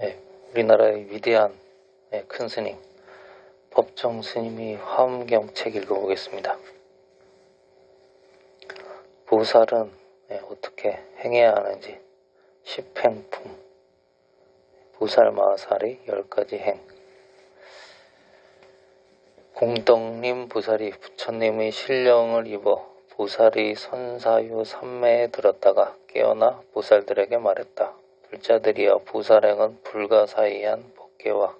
네, 우리나라의 위대한 네, 큰 스님 법정 스님이 화엄경 책 읽어보겠습니다. 보살은 네, 어떻게 행해야 하는지 십행품 보살 마살의 열 가지 행 공덕님 보살이 부처님의 신령을 입어 보살이 선사유 삼매에 들었다가 깨어나 보살들에게 말했다. 불자들이여 보살행은 불가사의한 법계와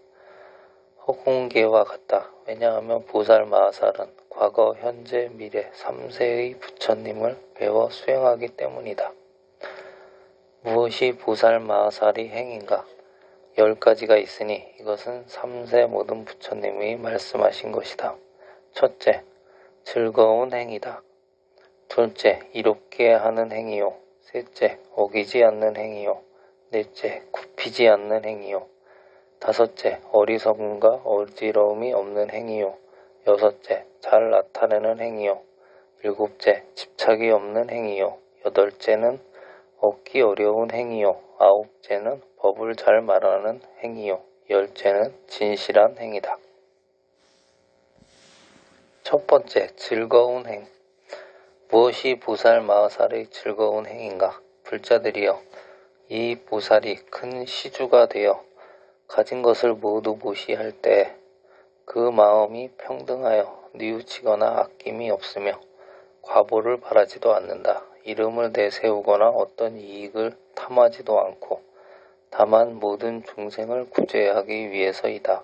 허공계와 같다. 왜냐하면 보살 마살은 과거, 현재, 미래 3세의 부처님을 배워 수행하기 때문이다. 무엇이 보살 마살이 행인가? 열 가지가 있으니 이것은 3세 모든 부처님이 말씀하신 것이다. 첫째, 즐거운 행이다. 둘째, 이롭게 하는 행이요. 셋째, 어기지 않는 행이요. 넷째, 굽히지 않는 행이요. 다섯째, 어리석음과 어지러움이 없는 행이요. 여섯째, 잘 나타내는 행이요. 일곱째, 집착이 없는 행이요. 여덟째는 얻기 어려운 행이요. 아홉째는 법을 잘 말하는 행이요. 열째는 진실한 행이다. 첫 번째, 즐거운 행. 무엇이 보살 마살의 즐거운 행인가? 불자들이여, 이 보살이 큰 시주가 되어 가진 것을 모두 무시할 때 그 마음이 평등하여 뉘우치거나 아낌이 없으며 과보를 바라지도 않는다. 이름을 내세우거나 어떤 이익을 탐하지도 않고 다만 모든 중생을 구제하기 위해서이다.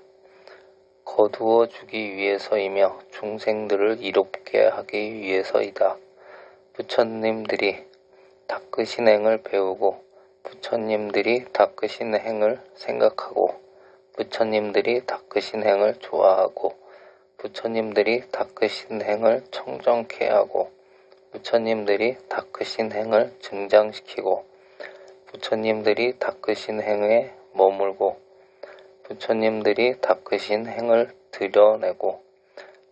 거두어 주기 위해서이며 중생들을 이롭게 하기 위해서이다. 부처님들이 닦으신 행을 배우고 부처님들이 닦으신 행을 생각하고 부처님들이 닦으신 행을 좋아하고 부처님들이 닦으신 행을 청정케 하고 부처님들이 닦으신 행을 증장시키고 부처님들이 닦으신 행에 머물고 부처님들이 닦으신 행을 드러내고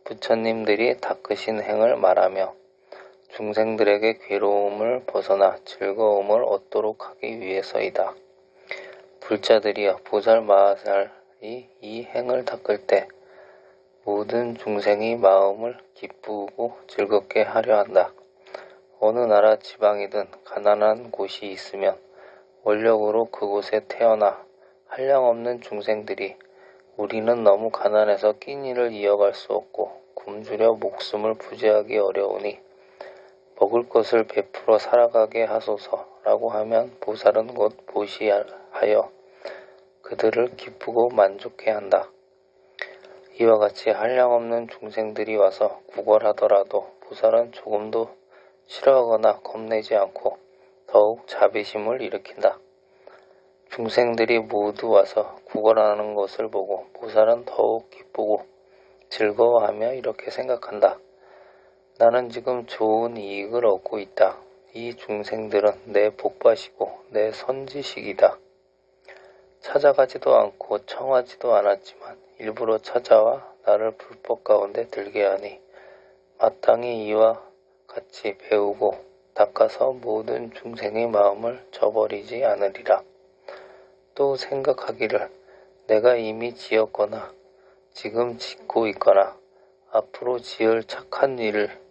부처님들이 닦으신 행을 말하며 중생들에게 괴로움을 벗어나 즐거움을 얻도록 하기 위해서이다. 불자들이여 보살 마살이 이 행을 닦을 때 모든 중생이 마음을 기쁘고 즐겁게 하려 한다. 어느 나라 지방이든 가난한 곳이 있으면 원력으로 그곳에 태어나 한량없는 중생들이 우리는 너무 가난해서 끼니를 이어갈 수 없고 굶주려 목숨을 부지하기 어려우니 먹을 것을 베풀어 살아가게 하소서라고 하면 보살은 곧 보시하여 그들을 기쁘고 만족해 한다. 이와 같이 한량없는 중생들이 와서 구걸하더라도 보살은 조금도 싫어하거나 겁내지 않고 더욱 자비심을 일으킨다. 중생들이 모두 와서 구걸하는 것을 보고 보살은 더욱 기쁘고 즐거워하며 이렇게 생각한다. 나는 지금 좋은 이익을 얻고 있다. 이 중생들은 내 복받이고 내 선지식이다. 찾아가지도 않고 청하지도 않았지만 일부러 찾아와 나를 불법 가운데 들게 하니 마땅히 이와 같이 배우고 닦아서 모든 중생의 마음을 저버리지 않으리라. 또 생각하기를 내가 이미 지었거나 지금 짓고 있거나 앞으로 지을 착한 일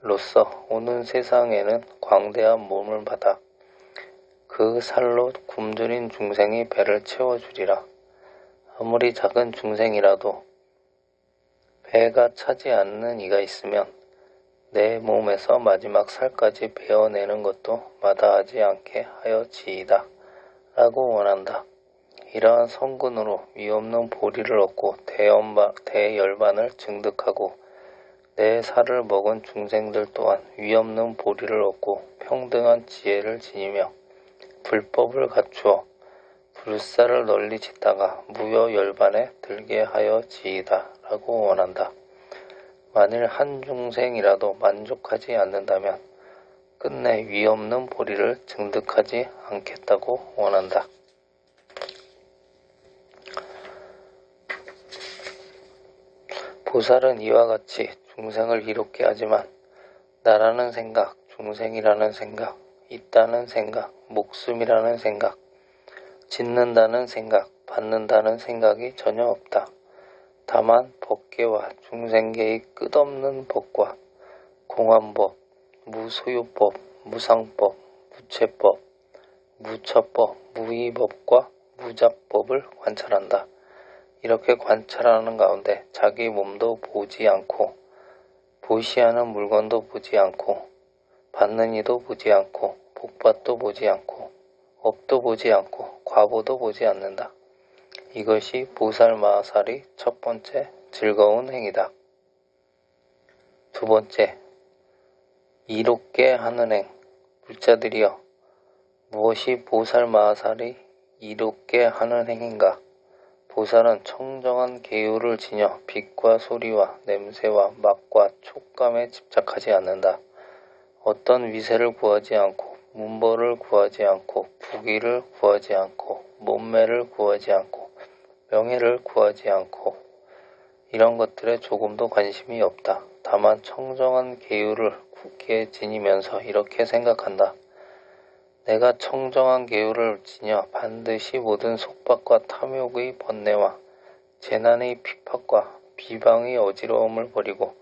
로서 오는 세상에는 광대한 몸을 받아 그 살로 굶주린 중생이 배를 채워주리라. 아무리 작은 중생이라도 배가 차지 않는 이가 있으면 내 몸에서 마지막 살까지 베어내는 것도 마다하지 않게 하여 지이다. 라고 원한다. 이러한 성근으로 위없는 보리를 얻고 대연바, 대열반을 증득하고 내 살을 먹은 중생들 또한 위없는 보리를 얻고 평등한 지혜를 지니며 불법을 갖추어 불사를 널리 짓다가 무여 열반에 들게 하여 지이다 라고 원한다. 만일 한 중생이라도 만족하지 않는다면 끝내 위없는 보리를 증득하지 않겠다고 원한다. 보살은 이와 같이 중생을 이롭게 하지만 나라는 생각, 중생이라는 생각, 있다는 생각, 목숨이라는 생각, 짓는다는 생각, 받는다는 생각이 전혀 없다. 다만 법계와 중생계의 끝없는 법과 공안법, 무소유법, 무상법, 무체법, 무처법, 무의법과 무작법을 관찰한다. 이렇게 관찰하는 가운데 자기 몸도 보지 않고 보시하는 물건도 보지 않고 받는 이도 보지 않고 복받도 보지 않고 업도 보지 않고 과보도 보지 않는다. 이것이 보살마살의 첫 번째 즐거운 행위다. 두 번째, 이롭게 하는 행. 불자들이여, 무엇이 보살마살의 이롭게 하는 행인가? 보살은 청정한 계율을 지녀 빛과 소리와 냄새와 맛과 촉감에 집착하지 않는다. 어떤 위세를 구하지 않고 문벌을 구하지 않고 부귀를 구하지 않고 몸매를 구하지 않고 명예를 구하지 않고 이런 것들에 조금도 관심이 없다. 다만 청정한 계율을 굳게 지니면서 이렇게 생각한다. 내가 청정한 계율을 지녀 반드시 모든 속박과 탐욕의 번뇌와 재난의 핍박과 비방의 어지러움을 버리고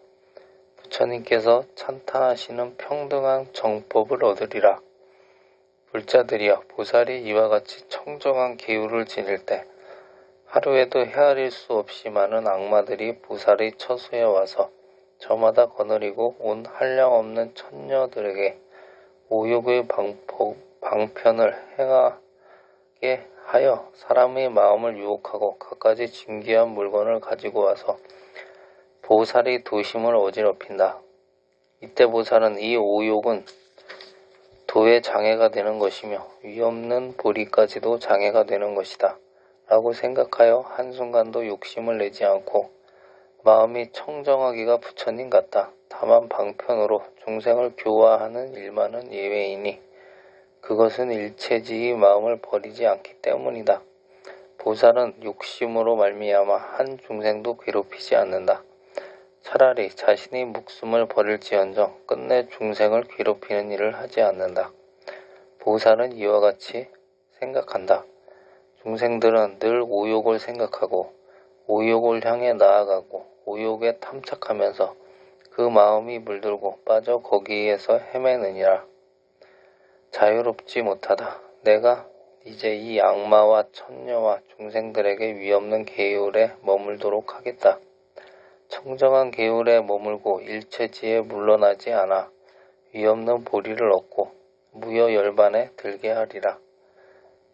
부처님께서 찬탄하시는 평등한 정법을 얻으리라. 불자들이여 보살이 이와 같이 청정한 계율을 지닐 때 하루에도 헤아릴 수 없이 많은 악마들이 보살의 처소에 와서 저마다 거느리고 온 한량없는 천녀들에게 오욕의 방법, 방편을 행하게 하여 사람의 마음을 유혹하고 갖가지 진귀한 물건을 가지고 와서 보살의 도심을 어지럽힌다. 이때 보살은 이 오욕은 도의 장애가 되는 것이며 위없는 보리까지도 장애가 되는 것이다. 라고 생각하여 한순간도 욕심을 내지 않고 마음이 청정하기가 부처님 같다. 다만 방편으로 중생을 교화하는 일만은 예외이니 그것은 일체지의 마음을 버리지 않기 때문이다. 보살은 욕심으로 말미암아 한 중생도 괴롭히지 않는다. 차라리 자신의 목숨을 버릴지언정 끝내 중생을 괴롭히는 일을 하지 않는다. 보살은 이와 같이 생각한다. 중생들은 늘 오욕을 생각하고 오욕을 향해 나아가고 오욕에 탐착하면서 그 마음이 물들고 빠져 거기에서 헤매느니라. 자유롭지 못하다. 내가 이제 이 악마와 천녀와 중생들에게 위없는 계율에 머물도록 하겠다. 청정한 계율에 머물고 일체지에 물러나지 않아 위없는 보리를 얻고 무여 열반에 들게 하리라.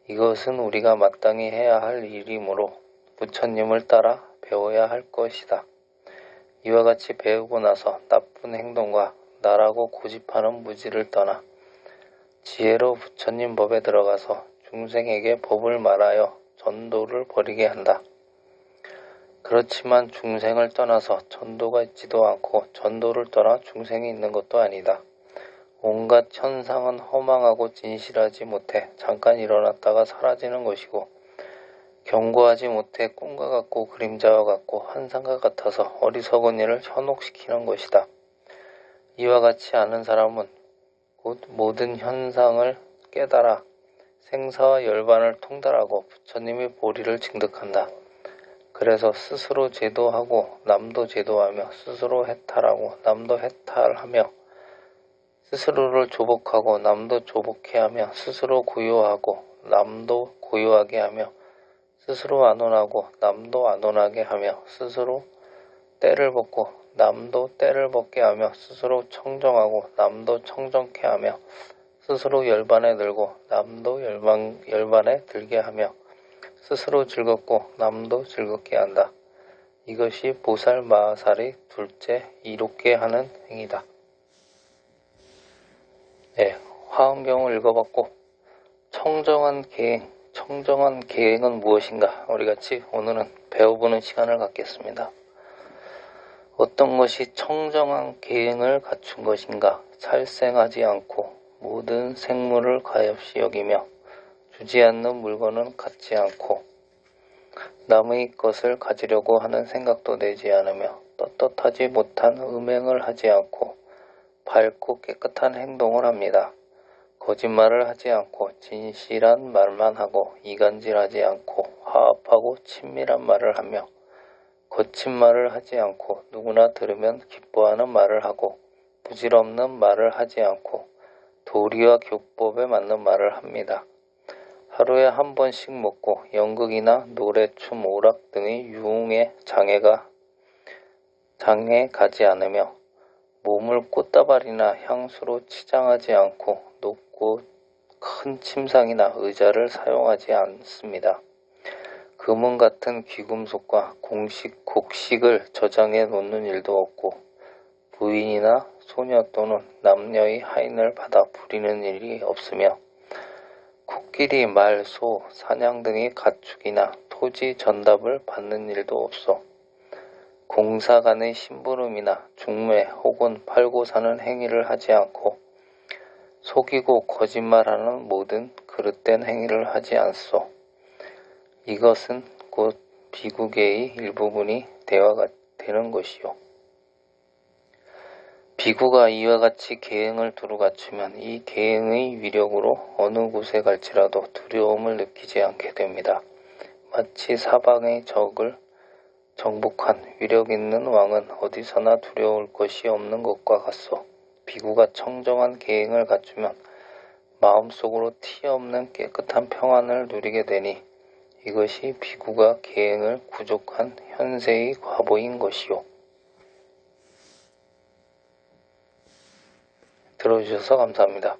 이것은 우리가 마땅히 해야 할 일이므로 부처님을 따라 배워야 할 것이다. 이와 같이 배우고 나서 나쁜 행동과 나라고 고집하는 무지를 떠나 지혜로 부처님 법에 들어가서 중생에게 법을 말하여 전도를 벌이게 한다. 그렇지만 중생을 떠나서 전도가 있지도 않고 전도를 떠나 중생이 있는 것도 아니다. 온갖 현상은 허망하고 진실하지 못해 잠깐 일어났다가 사라지는 것이고 경고하지 못해 꿈과 같고 그림자와 같고 환상과 같아서 어리석은 일을 현혹시키는 것이다. 이와 같이 아는 사람은 곧 모든 현상을 깨달아 생사와 열반을 통달하고 부처님의 보리를 증득한다. 그래서 스스로 제도하고 남도 제도하며 스스로 해탈하고 남도 해탈하며 스스로를 조복하고 남도 조복해 하며 스스로 고요하고 남도 고요하게 하며 스스로 안온하고 남도 안온하게 하며 스스로 때를 벗고 남도 때를 벗게 하며 스스로 청정하고 남도 청정케 하며 스스로 열반에 들고 남도 열반, 열반에 들게 하며 스스로 즐겁고 남도 즐겁게 한다. 이것이 보살 마살의 둘째 이롭게 하는 행위다. 네, 화엄경을 읽어봤고 청정한 계행, 청정한 계행은 무엇인가? 우리 같이 오늘은 배워보는 시간을 갖겠습니다. 어떤 것이 청정한 계행을 갖춘 것인가? 살생하지 않고 모든 생물을 가엾이 여기며 주지 않는 물건은 갖지 않고 남의 것을 가지려고 하는 생각도 내지 않으며 떳떳하지 못한 음행을 하지 않고 밝고 깨끗한 행동을 합니다. 거짓말을 하지 않고 진실한 말만 하고 이간질하지 않고 화합하고 친밀한 말을 하며 거친 말을 하지 않고 누구나 들으면 기뻐하는 말을 하고 부질없는 말을 하지 않고 도리와 교법에 맞는 말을 합니다. 하루에 한 번씩 먹고 연극이나 노래, 춤, 오락 등의 유흥에 장애가 장에 가지 않으며 몸을 꽃다발이나 향수로 치장하지 않고 높고 큰 침상이나 의자를 사용하지 않습니다. 금은 같은 귀금속과 공식, 곡식을 저장해 놓는 일도 없고 부인이나 소녀 또는 남녀의 하인을 받아 부리는 일이 없으며 코끼리, 말, 소, 사냥 등의 가축이나 토지 전답을 받는 일도 없어 공사 간의 심부름이나 중매 혹은 팔고 사는 행위를 하지 않고 속이고 거짓말하는 모든 그릇된 행위를 하지 않소. 이것은 곧 비구계의 일부분이 되어가 되는 것이요. 비구가 이와 같이 계행을 두루 갖추면 이 계행의 위력으로 어느 곳에 갈지라도 두려움을 느끼지 않게 됩니다. 마치 사방의 적을 정복한 위력 있는 왕은 어디서나 두려울 것이 없는 것과 같소. 비구가 청정한 계행을 갖추면 마음속으로 티 없는 깨끗한 평안을 누리게 되니 이것이 비구가 계행을 구족한 현세의 과보인 것이요. 들어주셔서 감사합니다.